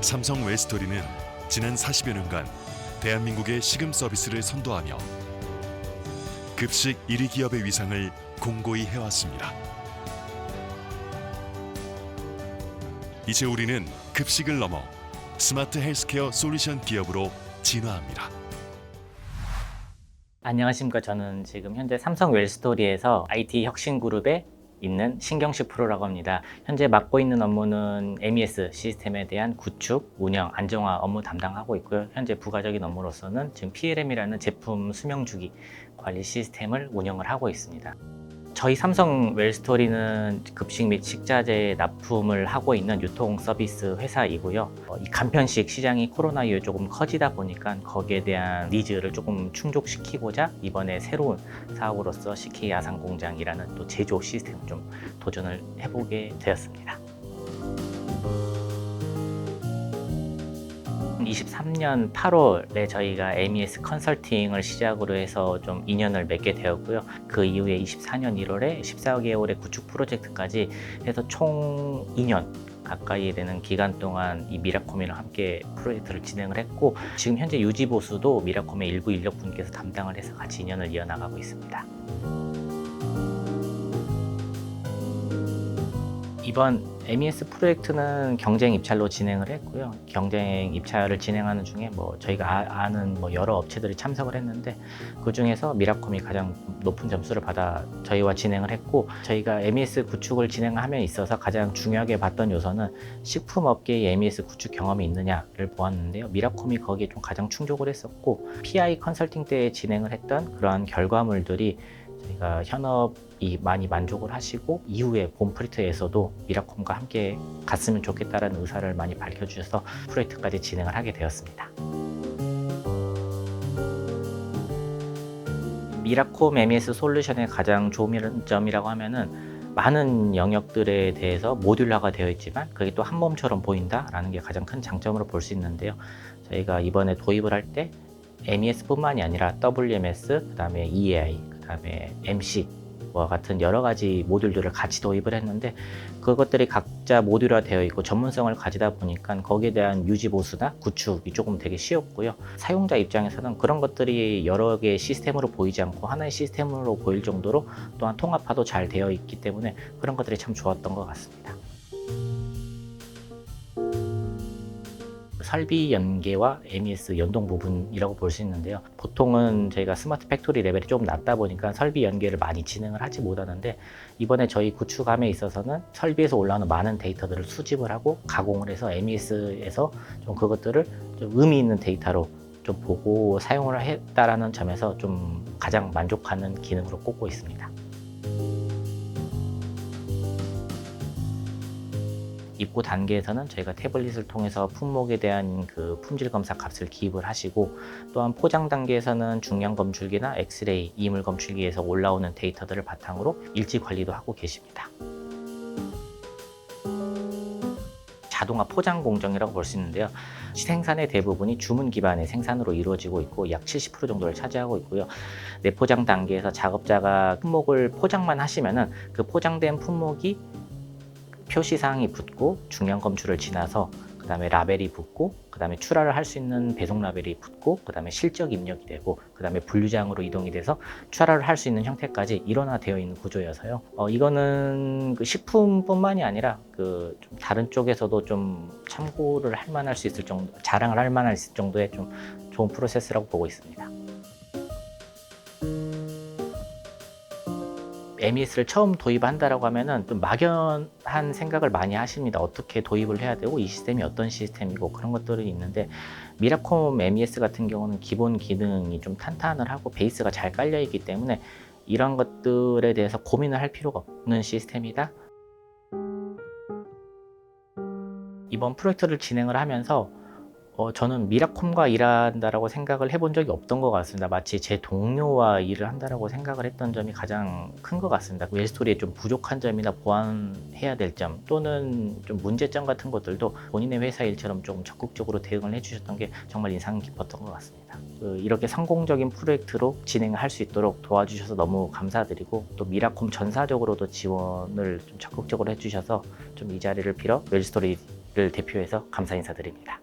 삼성 웰스토리는 지난 40여 년간 대한민국의 식음 서비스를 선도하며 급식 1위 기업의 위상을 공고히 해왔습니다. 이제 우리는 급식을 넘어 스마트 헬스케어 솔루션 기업으로 진화합니다. 안녕하십니까. 저는 지금 현재 삼성 웰스토리에서 IT 혁신 그룹에 있는 신경식 프로라고 합니다. 현재 맡고 있는 업무는 MES 시스템에 대한 구축, 운영, 안정화 업무 담당하고 있고요. 현재 부가적인 업무로서는 지금 PLM이라는 제품 수명 주기 관리 시스템을 운영을 하고 있습니다. 저희 삼성 웰스토리는 급식 및 식자재 납품을 하고 있는 유통 서비스 회사이고요. 어, 이 간편식 시장이 코로나 이후에 조금 커지다 보니까 거기에 대한 니즈를 조금 충족시키고자 이번에 새로운 사업으로서 CK 야상 공장이라는 또 제조 시스템 좀 도전을 해보게 되었습니다. 23년 8월에 저희가 MES 컨설팅을 시작으로 해서 좀 인연을 맺게 되었고요. 그 이후에 24년 1월에 14개월의 구축 프로젝트까지 해서 총 2년 가까이 되는 기간 동안 이 미라콤이랑 함께 프로젝트를 진행을 했고 지금 현재 유지 보수도 미라콤의 일부 인력분께서 담당을 해서 같이 인연을 이어나가고 있습니다. 이번 MES 프로젝트는 경쟁 입찰로 진행을 했고요. 경쟁 입찰을 진행하는 중에 뭐 저희가 아, 는 뭐 여러 업체들이 참석을 했는데 그 중에서 미라콤이 가장 높은 점수를 받아 저희와 진행을 했고 저희가 MES 구축을 진행함에 있어서 가장 중요하게 봤던 요소는 식품 업계의 MES 구축 경험이 있느냐를 보았는데요. 미라콤이 거기에 좀 가장 충족을 했었고 PI 컨설팅 때 진행을 했던 그러한 결과물들이 저희가 현업이 많이 만족을 하시고 이후에 봄프리트에서도 미라콤과 함께 갔으면 좋겠다라는 의사를 많이 밝혀주셔서 프로젝트까지 진행을 하게 되었습니다. 미라콤 MES 솔루션의 가장 좋은 점이라고 하면은 많은 영역들에 대해서 모듈화가 되어 있지만 그게 또 한 몸처럼 보인다라는 게 가장 큰 장점으로 볼 수 있는데요. 저희가 이번에 도입을 할 때 MES뿐만이 아니라 WMS, 그다음에 EAI, 그다음에 MC와 같은 여러 가지 모듈들을 같이 도입을 했는데 그것들이 각자 모듈화 되어 있고 전문성을 가지다 보니까 거기에 대한 유지 보수나 구축이 조금 되게 쉬웠고요. 사용자 입장에서는 그런 것들이 여러 개의 시스템으로 보이지 않고 하나의 시스템으로 보일 정도로 또한 통합화도 잘 되어 있기 때문에 그런 것들이 참 좋았던 것 같습니다. 설비 연계와 MES 연동 부분이라고 볼 수 있는데요. 보통은 저희가 스마트 팩토리 레벨이 조금 낮다 보니까 설비 연계를 많이 진행을 하지 못하는데 이번에 저희 구축함에 있어서는 설비에서 올라오는 많은 데이터들을 수집을 하고 가공을 해서 MES에서 좀 그것들을 좀 의미 있는 데이터로 좀 보고 사용을 했다라는 점에서 좀 가장 만족하는 기능으로 꼽고 있습니다. 입고 단계에서는 저희가 태블릿을 통해서 품목에 대한 그 품질 검사 값을 기입을 하시고 또한 포장 단계에서는 중량 검출기나 엑스레이, 이물 검출기에서 올라오는 데이터들을 바탕으로 일지 관리도 하고 계십니다. 자동화 포장 공정이라고 볼 수 있는데요. 생산의 대부분이 주문 기반의 생산으로 이루어지고 있고 약 70% 정도를 차지하고 있고요. 내포장 단계에서 작업자가 품목을 포장만 하시면은 그 포장된 품목이 표시사항이 붙고 중량 검출을 지나서 그 다음에 라벨이 붙고 그 다음에 출하를 할 수 있는 배송 라벨이 붙고 그 다음에 실적 입력이 되고 그 다음에 분류장으로 이동이 돼서 출하를 할 수 있는 형태까지 일원화되어 있는 구조여서요. 어, 이거는 그 식품뿐만이 아니라 그 좀 다른 쪽에서도 좀 참고를 할 만할 수 있을 정도, 자랑을 할 만할 수 있을 정도의 좀 좋은 프로세스라고 보고 있습니다. MES를 처음 도입한다라고 하면은 좀 막연한 생각을 많이 하십니다. 어떻게 도입을 해야 되고 이 시스템이 어떤 시스템이고 그런 것들이 있는데 미라콤 MES 같은 경우는 기본 기능이 좀 탄탄을 하고 베이스가 잘 깔려 있기 때문에 이런 것들에 대해서 고민을 할 필요가 없는 시스템이다. 이번 프로젝트를 진행을 하면서 어, 저는 미라콤과 일한다라고 생각을 해본 적이 없던 것 같습니다. 마치 제 동료와 일을 한다라고 생각을 했던 점이 가장 큰 것 같습니다. 웰스토리에 좀 부족한 점이나 보완해야 될 점 또는 좀 문제점 같은 것들도 본인의 회사 일처럼 좀 적극적으로 대응을 해주셨던 게 정말 인상 깊었던 것 같습니다. 그 이렇게 성공적인 프로젝트로 진행을 할수 있도록 도와주셔서 너무 감사드리고 또 미라콤 전사적으로도 지원을 좀 적극적으로 해주셔서 좀 이 자리를 빌어 웰스토리 대표해서 감사 인사드립니다.